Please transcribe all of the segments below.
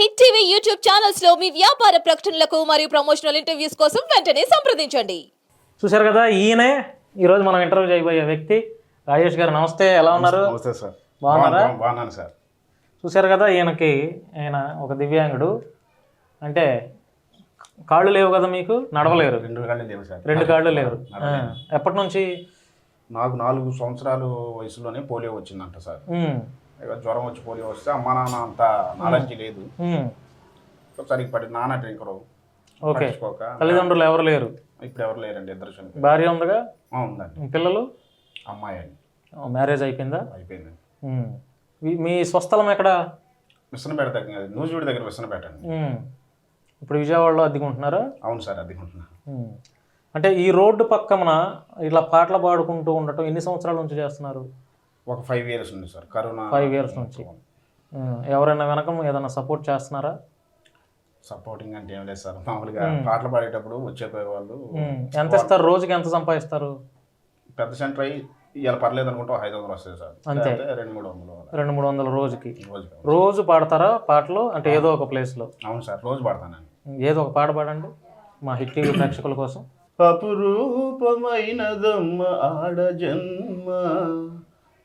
Hit TV YouTube ఛానల్స్లో మీ వ్యాపార ప్రకటనలకు మరియు ప్రమోషనల్ ఇంటర్వ్యూస్ కోసం వెంటనే సంప్రదించండి. చూశారు కదా ఈయనే ఈరోజు మనం ఇంటర్వ్యూ చేయబోయే వ్యక్తి. రాజేష్ గారు నమస్తే. ఎలా ఉన్నారు? నమస్తే సార్. బాగున్నారా? బాగున్నా- బాగున్నాను సార్. చూశారు కదా ఈయనకి ఆయన ఒక దివ్యాంగుడు. అంటే కాళ్ళు లేవు కదా మీకు? నడవలేరు. రెండు కాళ్ళు లేవు సార్. రెండు కాళ్ళు లేవు. ఎప్పటి నుంచి? నాకు నాలుగు సంవత్సరాలు వయసులోనే పోలియో వచ్చిందంట సార్. జ్వరం వచ్చి పోలియో వస్తే అమ్మ నాన్న అంత నాలెడ్జ్ లేదు. సరిగ్గా పడి నాన్న డ్రింకరు ఓకే. తల్లిదండ్రులు ఎవరు లేరు? ఇప్పుడు ఎవరు లేరండి ఇద్దరు చనిపోయారు. భార్య ఉందిగా? ఉందండి. పిల్లలు? అమ్మాయి అండి. మ్యారేజ్ అయిపోయిందా? అయిపోయింది ఉమ్. మీ- స్వస్థలం ఎక్కడ? విసనపేట దగ్గర నూజివీడి దగ్గర విసనపేట అండి. ఇప్పుడు విజయవాడలో అద్దెకుంటున్నారా అవును సార్ అది ఉంటున్నా ఉమ్. అంటే ఈ రోడ్డు పక్కన ఇలా పాటలు పాడుకుంటూ ఉండటం ఎన్ని సంవత్సరాల నుంచి చేస్తున్నారు? ఒక ఫైవ్ ఇయర్స్ ఉంది సార్. కరోనా ఫైవ్ ఇయర్స్ నుంచి. ఎవరైనా వెనక ఏదైనా సపోర్ట్ చేస్తున్నారా? సపోర్టింగ్ అంటే ఏం లేదు సార్. మామూలుగా పాటలు పాడేటప్పుడు వచ్చేపోయే వాళ్ళు. ఎంత ఇస్తారు? రోజుకి ఎంత సంపాదిస్తారు? పెద్ద సెంటర్ అయ్యి ఇలా పర్లేదు అనుకుంటే ఐదు వందలు వస్తాయి సార్. అంతే. రెండు మూడు వందలు. రెండు మూడు వందల రోజుకి. రోజుకి రోజు పాడతారా పాటలు? అంటే ఏదో ఒక ప్లేస్లో అవును సార్ రోజు పాడతానండి. ఏదో ఒక పాట పాడండి. మా హిట్ టీవీ ప్రేక్షకుల కోసం. అపురూపమైనదమ్మ ఆడ జన్మ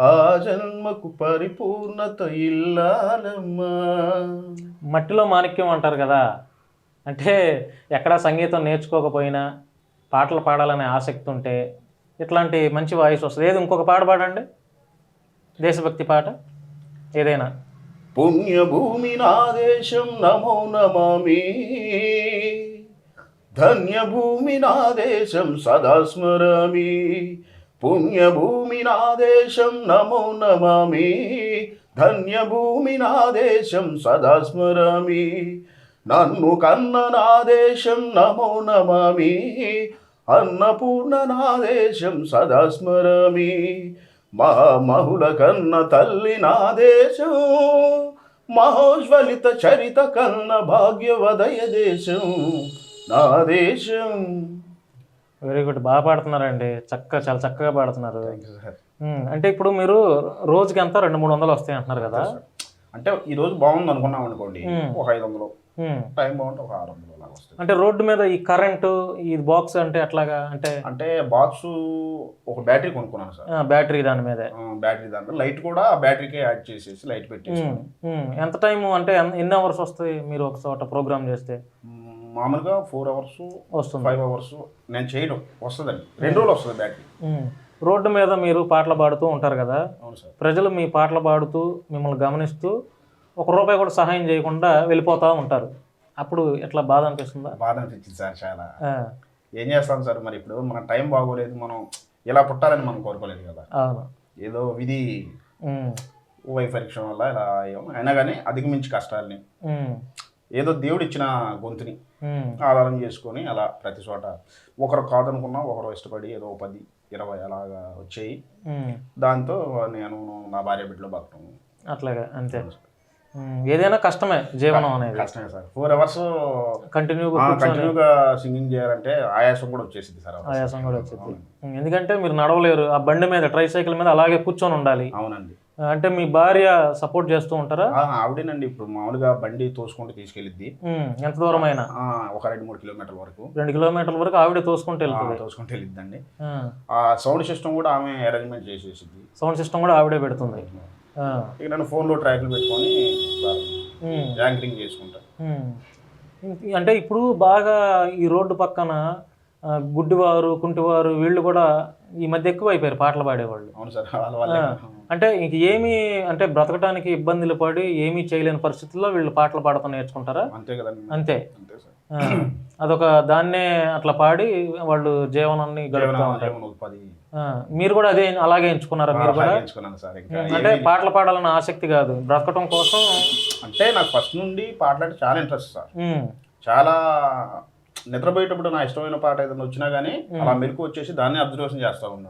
ఆ జన్మకు పరిపూర్ణత ఇల్లాలమ్మ. మట్టిలో మాణిక్యం అంటారు కదా. అంటే ఎక్కడా సంగీతం నేర్చుకోకపోయినా పాటలు పాడాలనే ఆసక్తి ఉంటే ఇట్లాంటి మంచి వాయిస్ వస్తుంది. ఏది ఇంకొక పాట పాడండి. దేశభక్తి పాట ఏదైనా. పుణ్యభూమి నా దేశం నమో నమామి. ధన్యభూమి నా దేశం సదా స్మరామి. పుణ్యభూమి నా దేశం నమో నమామి. ధన్యభూమి నా దేశం సదా స్మరామి. నన్ను కన్న నా దేశం నమో నమామి. అన్నపూర్ణ నా దేశం సదా స్మరామి. మా మహుల కన్న తల్లి నా దేశం మహోజ్వలిత చరిత కన్న భాగ్యవదయ దేశం. నా దేశం వెరీ గుడ్ బాగా పాడుతున్నారండి. చక్కగా చాలా చక్కగా పాడుతున్నారు. అంటే ఇప్పుడు మీరు రోజుకి ఎంత? రెండు మూడు వందలు వస్తాయి అంటున్నారు కదా. అంటే ఈ రోజు బాగుంది అనుకున్నాం అనుకోండి. ఒక ఐదు వందలు. టైం బాగుంటే ఒక ఆరు వందలు అలా వస్తుంది అంటే రోడ్డు మీద ఈ కరెంటు ఈ బాక్స్ అంటే అట్లాగా అంటే అంటే బాక్స్ ఒక బ్యాటరీ కొనుక్కున్నాను సార్ బ్యాటరీ దాని మీదే. బ్యాటరీ దాంట్లో లైట్ కూడా ఆ బ్యాటరీకే యాడ్ చేసేసి లైట్ పెట్టేసి ఉమ్, ఎంత టైం అంటే ఎన్- ఎన్ని అవర్స్ వస్తాయి మీరు ఒక చోట ప్రోగ్రామ్ చేస్తే? మామూలుగా ఫోర్ అవర్స్ వస్తుంది. ఫైవ్ అవర్స్ నేను చేయడం వస్తుందండి. రెండు రోజులు వస్తుంది బ్యాటరీ. రోడ్డు మీద మీరు పాటలు పాడుతూ ఉంటారు కదా అవును సార్. ప్రజలు మీ పాటలు పాడుతూ మిమ్మల్ని గమనిస్తూ ఒక రూపాయి కూడా సహాయం చేయకుండా వెళ్ళిపోతూ ఉంటారు. అప్పుడు ఎట్లా బాధ అనిపిస్తుందా? బాధ అనిపించింది సార్ చాలా. ఏం చేస్తాం సార్? మరి ఇప్పుడు మన టైం బాగోలేదు మనం ఇలా పుట్టాలని మనం కోరుకోలేదు కదా. ఏదో విధి వైపరీక్షం వల్ల ఇలా అయినా కానీ అధిగమించి కష్టాలని. ఏదో దేవుడు ఇచ్చిన గొంతుని ఆధారం చేసుకొని అలా ప్రతి చోట ఒకరు కాదనుకున్నా ఒకరు ఇష్టపడి ఏదో పది ఇరవై అలాగా వచ్చాయి. దాంతో నేను నా భార్య బిడ్డలో బతకడం అట్లాగా అంతే. ఏదైనా కష్టమే జీవనం అనేది. కష్టమే సార్. ఫోర్ అవర్స్ కంటిన్యూగా కంటిన్యూగా సింగింగ్ చేయాలంటే ఆయాసం కూడా వచ్చేసింది సార్. ఆయాసం కూడా వచ్చింది ఉమ్, ఎందుకంటే మీరు నడవలేరు. ఆ బండి మీద ట్రైసైకిల్ మీద అలాగే కూర్చొని ఉండాలి. అవునండి. అంటే మీ భార్య సపోర్ట్ చేస్తూ ఉంటారా? ఆవిడేనండి. ఇప్పుడు మామూలుగా బండి తోసుకుంటూ తీసుకెళ్ళిద్ది. ఎంత దూరం అయినా ఒక రెండు మూడు కిలోమీటర్ల వరకు. రెండు కిలోమీటర్ల వరకు ఆవిడ తోసుకుంటూ వెళ్తుంది. తోసుకుంటూ వెళ్ళిద్దండి ఆ, సౌండ్ సిస్టమ్ కూడా ఆమె అరేంజ్మెంట్ చేసేసింది సౌండ్ సిస్టమ్ కూడా ఆవిడే పెడుతుంది. ఇక నేను ఫోన్లో ట్రాక్లు పెట్టుకొని యాంకరింగ్ చేసుకుంటా. ఉమ్. ఇంక- అంటే ఇప్పుడు బాగా ఈ రోడ్డు పక్కన గుడ్డివారు కుంటివారు వీళ్ళు కూడా ఈ మధ్య ఎక్కువ అయిపోయారు పాటలు పాడేవాళ్ళు. అవును సార్. వాళ్ళ అంటే ఇంక ఏమీ అంటే బ్రతకడానికి ఇబ్బందులు పడి ఏమీ చేయలేని పరిస్థితుల్లో వీళ్ళు పాటలు పాడతాం నేర్చుకుంటారా? అంతే కదండి. అంతే. అంతే సార్. ఆ, అదొక దాన్నే అట్లా పాడి వాళ్ళు జీవనాన్ని గడుపుతూ ఉంటారు. మీరు కూడా అదే అలాగే ఎంచుకున్నారా మీరు కూడా? అంటే పాటలు పాడాలన్న ఆసక్తి కాదు. బ్రతకటం కోసం అంటే నాకు ఫస్ట్ నుండి పాటలు అంటే చాలా ఇంట్రెస్ట్ సార్. చాలా నిద్రపోయేటప్పుడు నా ఇష్టమైన పాట ఏదైనా వచ్చినా కానీ అలా మెలకు వచ్చేసి దాన్ని అబ్జర్వేషన్ చేస్తూ ఉమ్.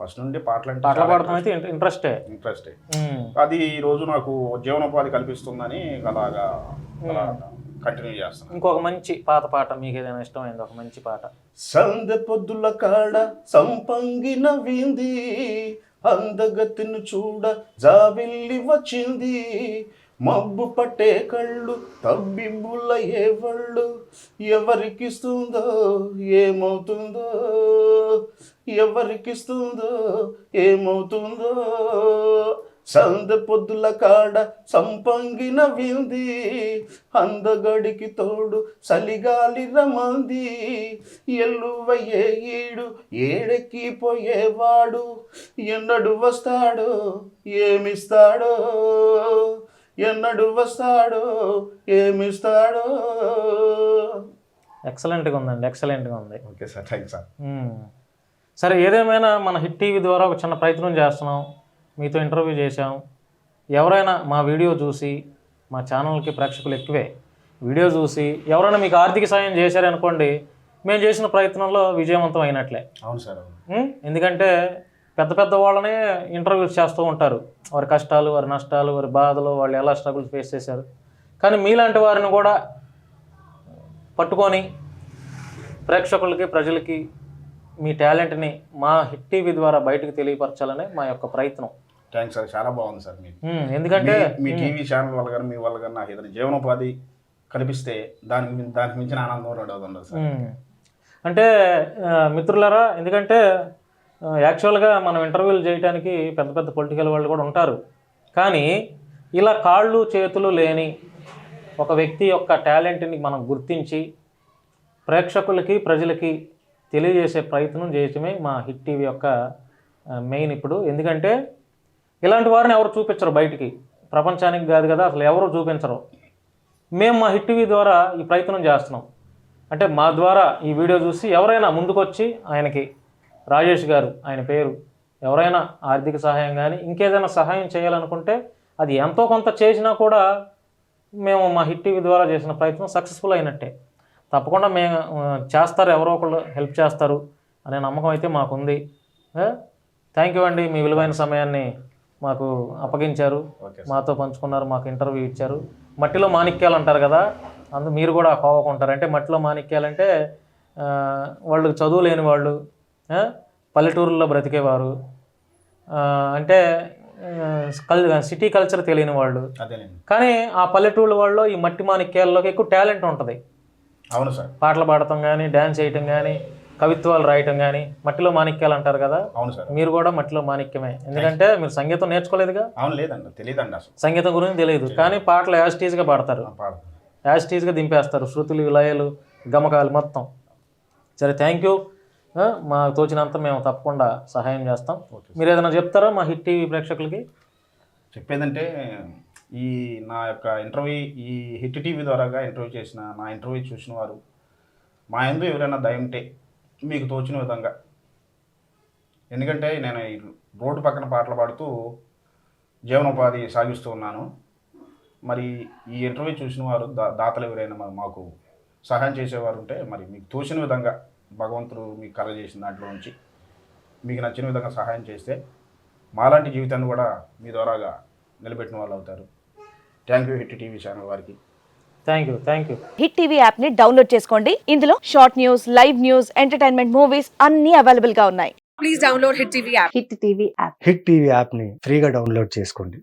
ఫస్ట్ నుండి పాటలు అంటే పాటలు పాడటం అయితే ఇంట- ఇంట్రెస్టే. ఇంట్రెస్ట్ అది ఈ రోజు నాకు జీవనోపాధి కల్పిస్తుందని అలాగా అలా కంటిన్యూ చేస్తాను ఇంకొక మంచి పాత పాట మీకు ఏదైనా ఇష్టమైంది? ఒక మంచి పాట. సందె పొద్దుల కాడ సంపంగిన వింది అందగతిని చూడ జాబిల్లి వచ్చింది. మబ్బు పట్టే కళ్ళు తబ్బిబ్బుల ఏవళ్ళు ఎవరికిస్తుందో ఏమవుతుందో ఎవరికిస్తుందో ఏమవుతుందో. సంద పొద్దుల కాడ సంపంగిన వింది అందగడికి తోడు సలిగాలి రమంది. ఎల్లువయ్యే ఈడు ఏడెక్కి పోయేవాడు ఎన్నడు వస్తాడో ఏమిస్తాడో. ఎన్నడు వస్తాడో ఏమిస్తాడో. ఎక్సలెంట్గా ఉందండి ఎక్సలెంట్గా ఉంది. Okay sir thanks sir. ఉమ్. సరే ఏదేమైనా మన హిట్ టీవీ ద్వారా ఒక చిన్న ప్రయత్నం చేస్తున్నాం మీతో ఇంటర్వ్యూ చేశాం. ఎవరైనా మా వీడియో చూసి మా ఛానల్కి ప్రేక్షకులు ఎక్కువే వీడియో చూసి ఎవరైనా మీకు ఆర్థిక సాయం చేశారనుకోండి మేము చేసిన ప్రయత్నంలో విజయవంతం అయినట్లే. అవును సార్ ఉం? ఎందుకంటే పెద్ద పెద్ద వాళ్ళనే ఇంటర్వ్యూస్ చేస్తూ ఉంటారు. వారి కష్టాలు వారి నష్టాలు వారి బాధలు వాళ్ళు ఎలా స్ట్రగుల్స్ ఫేస్ చేశారు. కానీ మీలాంటి వారిని కూడా పట్టుకొని ప్రేక్షకులకి ప్రజలకి మీ టాలెంట్ని మా హిట్ టీవీ ద్వారా బయటకు తెలియపరచాలనే మా యొక్క ప్రయత్నం. Thanks sir. చాలా బాగుంది సార్ మీకు. ఉం, ఎందుకంటే మీ- టీవీ ఛానల్ వల్ల కానీ మీ వల్ల కానీ నాకు ఏదైనా జీవనోపాధి కనిపిస్తే దానికి దానికి మించిన ఆనందం రెండవది ఉండదు సార్. అంటే మిత్రులారా ఎందుకంటే యాక్చువల్గా మనం ఇంటర్వ్యూలు చేయడానికి పెద్ద పెద్ద పొలిటికల్ వాళ్ళు కూడా ఉంటారు. కానీ ఇలా కాళ్ళు చేతులు లేని ఒక వ్యక్తి యొక్క టాలెంట్ని మనం గుర్తించి ప్రేక్షకులకి ప్రజలకి తెలియజేసే ప్రయత్నం చేయటమే మా హిట్ టీవీ యొక్క మెయిన్ ఇప్పుడు. ఎందుకంటే ఇలాంటి వారిని ఎవరు చూపించరు బయటికి. ప్రపంచానికి కాదు కదా అసలు ఎవరు చూపించరు. మేము మా హిట్ టీవీ ద్వారా ఈ ప్రయత్నం చేస్తున్నాం. అంటే మా ద్వారా ఈ వీడియో చూసి ఎవరైనా ముందుకొచ్చి ఆయనకి రాజేష్ గారు ఆయన పేరు. ఎవరైనా ఆర్థిక సహాయం కానీ ఇంకేదైనా సహాయం చేయాలనుకుంటే అది ఎంతో కొంత చేసినా కూడా మేము మా హిట్ టీవీ ద్వారా చేసిన ప్రయత్నం సక్సెస్ఫుల్ అయినట్టే. తప్పకుండా మేము చేస్తారు ఎవరో ఒకళ్ళు హెల్ప్ చేస్తారు అనే నమ్మకం అయితే మాకుంది. థ్యాంక్ యూ అండి. మీ విలువైన సమయాన్ని మాకు అప్పగించారు. మాతో పంచుకున్నారు మాకు ఇంటర్వ్యూ ఇచ్చారు. మట్టిలో మాణిక్యాలు అంటారు కదా అందు మీరు కూడా కోవకుంటారు అంటే మట్టిలో మాణిక్యాలంటే వాళ్ళు చదువు లేని వాళ్ళు పల్లెటూరుల్లో బ్రతికేవారు. అంటే కల్ సిటీ కల్చర్ తెలియని వాళ్ళు. కానీ ఆ పల్లెటూళ్ళ వాళ్ళు ఈ మట్టి మాణిక్యాల్లోకి ఎక్కువ టాలెంట్ ఉంటుంది. అవును సార్. పాటలు పాడటం కానీ డ్యాన్స్ చేయటం కానీ కవిత్వాలు రాయటం కానీ మట్టిలో మాణిక్యాలు అంటారు కదా? అవును సార్. మీరు కూడా మట్టిలో మాణిక్యమే. ఎందుకంటే మీరు సంగీతం నేర్చుకోలేదుగా? అవును లేదండి. తెలియదండి సంగీతం గురించి తెలియదు. కానీ పాటలు యాస్టీజ్గా పాడతారు. యాస్టీజ్గా దింపేస్తారు. శృతులు లయలు గమకాలు మొత్తం. సరే థ్యాంక్ యూ. మా తోచినంత మేము తప్పకుండా సహాయం చేస్తాం. ఓకే మీరు ఏదైనా చెప్తారా మా హిట్ టీవీ ప్రేక్షకులకి? చెప్పేదంటే ఈ నా యొక్క ఇంటర్వ్యూ ఈ హిట్ టీవీ ద్వారాగా ఇంటర్వ్యూ చేసిన నా ఇంటర్వ్యూ చూసిన వారు మా ఎందు ఎవరైనా దయ ఉంటే మీకు తోచిన విధంగా. ఎందుకంటే నేను ఈ రోడ్డు పక్కన పాటలు పాడుతూ జీవనోపాధి సాగిస్తూ ఉన్నాను. మరి ఈ ఇంటర్వ్యూ చూసిన వారు దా దాతలు ఎవరైనా మాకు సహాయం చేసేవారు ఉంటే మరి మీకు తోచిన విధంగా భగవంతుడు మీకు కలగజేసిన దాంట్లో నుంచి మీకు నచ్చిన విధంగా సహాయం చేస్తే మాలాంటి జీవితాన్ని కూడా మీ ద్వారాగా నిలబెట్టిన వాళ్ళు అవుతారు. Thank you hit TV channel వారికి. Thank you thank you hit TV యాప్ని డౌన్లోడ్ చేసుకోండి. ఇందులో short news live news entertainment movies అన్ని అవైలబుల్గా ఉన్నాయి. Please download Hit TV app. Hit TV app hit TV యాప్ని ఫ్రీగా డౌన్లోడ్ చేసుకోండి.